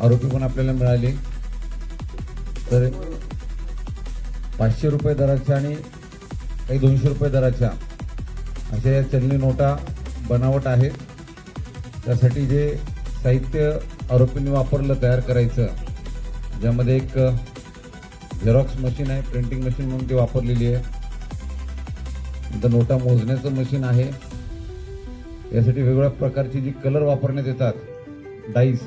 आरोपी पण आपल्याला मिळाले. तर पाचशे रुपये दराच्या आणि काही दोनशे रुपये दराच्या अशा या चलनी नोटा बनावट आहे. त्यासाठी जे साहित्य आरोपींनी वापरलं तयार करायचं ज्यामध्ये एक झेरॉक्स मशीन आहे प्रिंटिंग मशीन म्हणून ती वापरलेली आहे. नंतर नोटा मोजण्याचं मशीन आहे. यासाठी वेगवेगळ्या प्रकारची जी कलर वापरण्यात येतात डाईस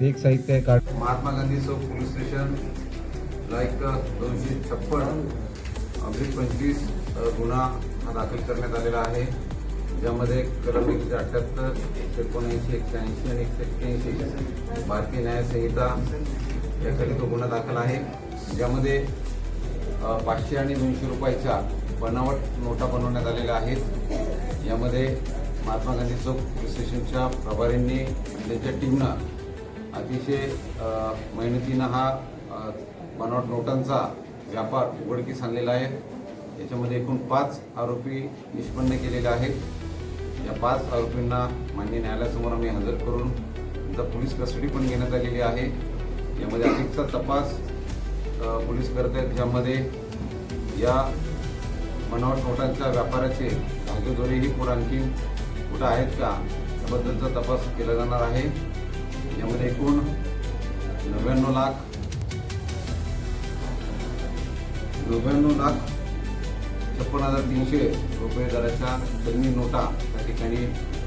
ते एक साहित्य आहे. Card Mahatma Gandhi Chowk police station like दोनशे छप्पन अब्रिक पंचवीस गुन्हा हा दाखल करण्यात आलेला आहे. ज्यामध्ये कलम एकशे अठ्ठ्याहत्तर एकशे एकोणऐंशी एकशे ऐंशी आणि एकशे एक्क्याऐंशी भारतीय न्यायसंहिता याखाली तो गुन्हा दाखल आहे. ज्यामध्ये पाचशे आणि दोनशे रुपयाच्या बनावट नोटा बनवण्यात आलेल्या आहेत. यामध्ये महात्मा गांधी चौक पोलीस स्टेशनच्या प्रभारींनी त्यांच्या टीमनं अतिशय मेहनतीनं हा बनावट नोटांचा व्यापार उघडकीस आणलेला आहे. याच्यामध्ये एकूण पाच आरोपी निष्पन्न केलेले आहेत. या पाच आरोपींना मान्य न्यायालयासमोर आम्ही हजर करून त्यांचा पोलीस कस्टडी पण घेण्यात आलेली आहे. यामध्ये अधिकचा तपास पोलीस करत आहेत. ज्यामध्ये या बनावट नोटांच्या व्यापाराचे धागेदोरेही पुढे आणखी कुठं आहेत का याबद्दलचा तपास केला जाणार आहे. यामध्ये एकूण नव्याण्णव लाख नव्याण्णव लाख छप्पन हजार तीनशे रुपये दराच्या जमिनी नोटा त्या ठिकाणी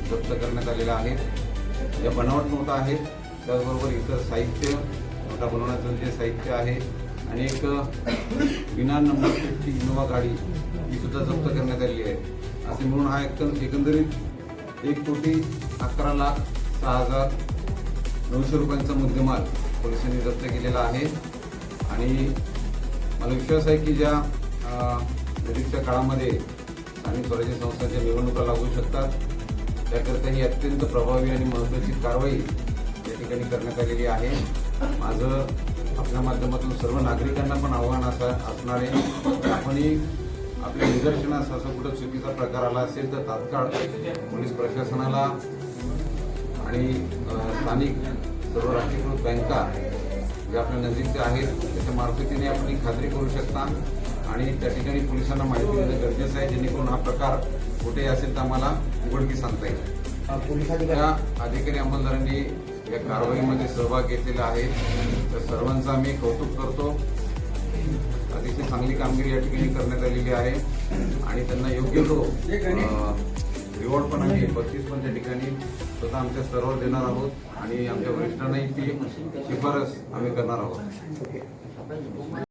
जप्त करण्यात आलेल्या आहेत या बनावट नोटा आहेत. त्याचबरोबर इतर साहित्य नोटा बनवण्याचं जे साहित्य आहे आणि एक विना नंबर प्लेटची इनोवा गाडी ही सुद्धा जप्त करण्यात आलेली आहे. असे म्हणून हा एक एकंदरीत एक कोटी अकरा लाख सहा हजार नऊशे रुपयांचा मुद्देमाल पोलिसांनी जप्त केलेला आहे. आणि मला विश्वास आहे की ज्या अ, काळामध्ये स्थानिक स्वराज्य संस्थांच्या निवडणुका लागू शकतात. त्याकरिता ही अत्यंत प्रभावी आणि महत्त्वाची कारवाई या ठिकाणी करण्यात आलेली आहे. माझं आपल्या माध्यमातून सर्व नागरिकांना पण आव्हान असं असणार आहे. आपणही आपल्या निदर्शनास असं कुठं चुकीचा प्रकार आला असेल तर तात्काळ पोलीस प्रशासनाला आणि स्थानिक सर्व राष्ट्रीयकृत बँका ज्या आपल्या नजीकच्या आहेत त्याच्या मार्फतीने आपण खात्री करू शकता. आणि त्या ठिकाणी पोलिसांना माहिती देणं गरजेचं आहे जेणेकरून हा प्रकार कुठेही असेल तर आम्हाला उघडकीस आणता येईल. त्या अधिकारी अंमलदारांनी या कारवाईमध्ये सहभाग घेतलेला आहे. तर सर्वांचं आम्ही कौतुक करतो. अतिशय चांगली कामगिरी या ठिकाणी करण्यात आलेली आहे. आणि त्यांना योग्य तो रिवॉर्ड पण आम्ही बक्षीस पण त्या ठिकाणी स्वतः आमच्या स्तरावर देणार आहोत. आणि आमच्या वरिष्ठांनाही ती शिफारस आम्ही करणार आहोत.